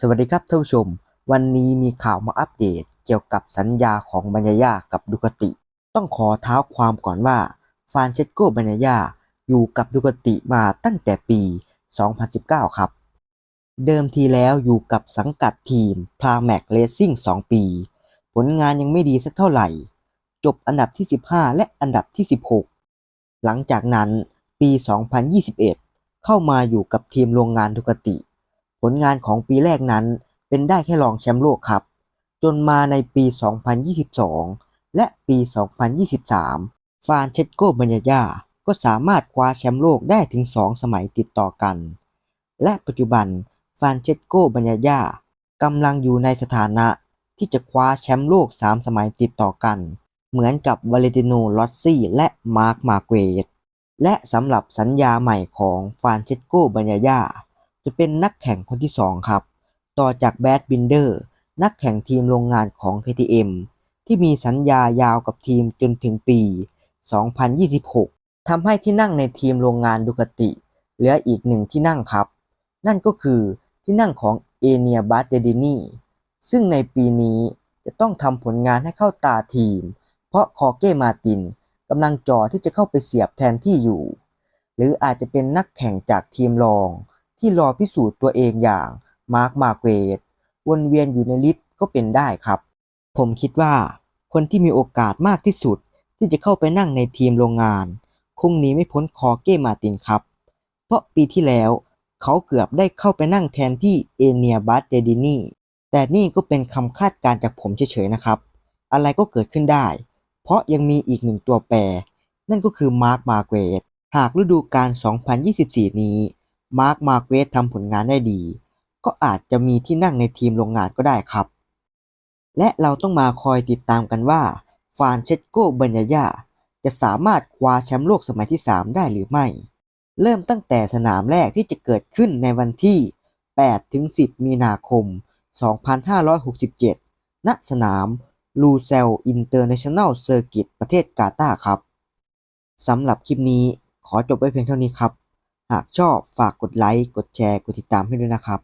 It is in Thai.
สวัสดีครับท่านผู้ชม วันนี้มีข่าวมาอัปเดตเกี่ยวกับสัญญาของบัญญากับดูกติ ต้องขอเท้าความก่อนว่าฟานเชสโกบัญญาอยู่กับดูกติมาตั้งแต่ปี 2019 ครับ เดิมทีแล้วอยู่กับสังกัดทีมพลาแม็กเลสซิ่ง2 ปี ผลงานยังไม่ดีสักเท่าไหร่ จบอันดับที่ 15 และอันดับที่ 16 หลังจากนั้นปี 2021 เข้ามาอยู่กับทีมโรงงานดูกติ ลงานของปีแรกนั้นเป็นได้แค่รองแชมป์โลกครับ จนมาในปี 2022 และปี 2023 ฟานเชสโกบัญญาก็สามารถคว้าแชมป์โลกได้ถึง 2 สมัยติดต่อกัน และปัจจุบันฟานเชสโกบัญญากำลังอยู่ในสถานะที่จะคว้าแชมป์โลก 3 สมัยติดต่อกัน เหมือนกับวาเลติโนลอสซี่ และมาร์คมาเกวตและสำหรับสัญญาใหม่ของฟานเชสโกบัญญา จะเป็นนักแข่งคนที่ 2 ครับ ต่อจากแบดบินเดอร์นักแข่งทีมโรงงานของ KTM ที่มีสัญญายาวกับทีมจนถึงปี 2026 ทำให้ที่นั่งในทีมโรงงานดูคาติ เหลืออีกหนึ่งที่นั่งครับ นั่นก็คือที่นั่งของเอเนียบาเตดินีซึ่งในปีนี้จะต้องทำผลงานให้เข้าตาทีม เพราะคอเก้มาตินกำลังจ่อที่จะเข้าไปเสียบแทนที่อยู่ หรืออาจจะเป็นนักแข่งจากทีมรอง ที่รอพิสูจน์ตัวเองอย่างมาร์คมาเกตวนเวียนอยู่ในลิสต์ก็เป็นได้ครับ ผมคิดว่าคนที่มีโอกาสมากที่สุดที่จะเข้าไปนั่งในทีมโรงงาน คงหนีไม่พ้นคอเก้มาตินครับ เพราะปีที่แล้วเขาเกือบได้เข้าไปนั่งแทนที่เอเนียบัสเจดินีแต่นี่ก็เป็นคำคาดการจากผมเฉยๆนะครับ อะไรก็เกิดขึ้นได้ เพราะยังมีอีกหนึ่งตัวแปร นั่นก็คือมาร์คมาเกตหากฤดูกาล2024 นี้ มาร์ค มาเกวตทำผลงานได้ดี ก็อาจจะมีที่นั่งในทีมโรงงานก็ได้ครับ และเราต้องมาคอยติดตามกันว่า ฟานเชสโกบัญญาจะสามารถคว้าแชมป์โลกสมัยที่ 3 ได้หรือไม่ เริ่มตั้งแต่สนามแรกที่จะเกิดขึ้นในวันที่8-10 มีนาคม 2567 ณ สนามลูเซลอินเตอร์เนชั่นแนลเซอร์กิตประเทศกาตาร์ครับ สำหรับคลิปนี้ขอจบไว้เพียงเท่านี้ครับ หากชอบฝากกดไลค์ กดแชร์ กดติดตามให้ด้วยนะครับ